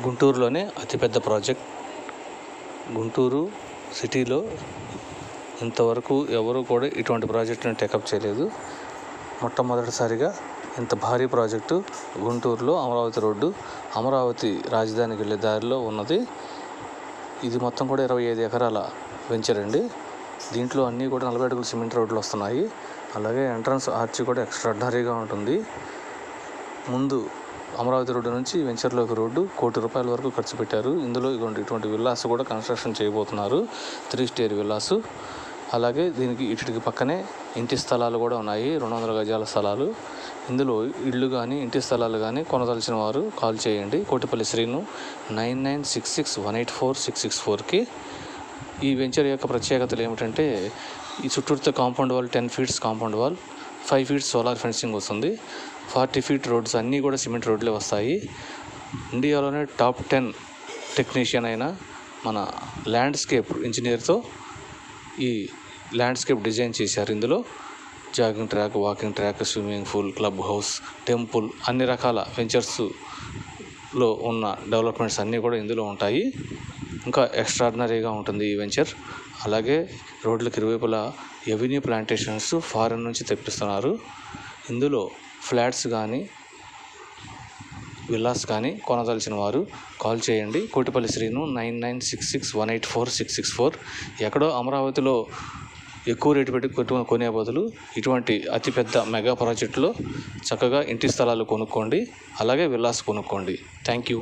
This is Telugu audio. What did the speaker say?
గుంటూరులోనే అతిపెద్ద ప్రాజెక్ట్. గుంటూరు సిటీలో ఇంతవరకు ఎవరు కూడా ఇటువంటి ప్రాజెక్టుని టేకప్ చేయలేదు. మొట్టమొదటిసారిగా ఇంత భారీ ప్రాజెక్టు గుంటూరులో అమరావతి రోడ్డు అమరావతి రాజధానికి వెళ్ళే దారిలో ఉన్నది. ఇది మొత్తం కూడా ఇరవై ఐదు ఎకరాల వెంచర్ అండి. దీంట్లో అన్నీ కూడా నలభై అడుగులు సిమెంట్ రోడ్లు వస్తున్నాయి. అలాగే ఎంట్రన్స్ ఆర్చ్ కూడా ఎక్స్ట్రాడినరీగా ఉంటుంది. ముందు అమరావతి రోడ్డు నుంచి వెంచర్లోకి రోడ్డు కోటి రూపాయల వరకు ఖర్చు పెట్టారు. ఇందులో ఇటువంటి ఇటువంటి విల్లాస్ కూడా కన్స్ట్రక్షన్ చేయబోతున్నారు. Three stair villas. అలాగే దీనికి ఇటుకి పక్కనే ఇంటి స్థలాలు కూడా ఉన్నాయి. రెండు వందల గజాల స్థలాలు. ఇందులో ఇళ్ళు కానీ ఇంటి స్థలాలు కానీ కొనదలిచిన వారు కాల్ చేయండి. Kotipalli Srinu nine nine six six one eight four six six ఫోర్కి. ఈ వెంచర్ యొక్క ప్రత్యేకతలు ఏమిటంటే ఈ చుట్టూతో compound wall ten feets compound wall. Five feet solar fencing వస్తుంది. ఫార్టీ ఫీట్ రోడ్స్ అన్నీ కూడా సిమెంట్ రోడ్లే వస్తాయి. ఇండియాలోనే టాప్ టెన్ టెక్నీషియన్ అయిన మన ల్యాండ్స్కేప్ ఇంజనీర్తో ఈ ల్యాండ్స్కేప్ డిజైన్ చేశారు. ఇందులో jogging track walking track swimming pool club house temple అన్ని రకాల వెంచర్స్లో ఉన్న డెవలప్మెంట్స్ అన్నీ కూడా ఇందులో ఉంటాయి. ఇంకా ఎక్స్ట్రాడినరీగా ఉంటుంది ఈ వెంచర్ అలాగే రోడ్లకు ఇరువైపులా ఎవెన్యూ ప్లాంటేషన్స్ ఫారెన్ నుంచి తెప్పిస్తున్నారు. ఇందులో ఫ్లాట్స్ కానీ విల్లాస్ కానీ కొనదలిచిన వారు కాల్ చేయండి. Kotipalli Srinu nine nine six six one eight four six six four. ఎక్కడో అమరావతిలో ఎక్కువ రేటు పెట్టి కొట్టు కొనే బదులు ఇటువంటి అతిపెద్ద మెగా ప్రాజెక్టులో చక్కగా ఇంటి స్థలాలు కొనుక్కోండి. అలాగే విల్లాస్ కొనుక్కోండి. Thank you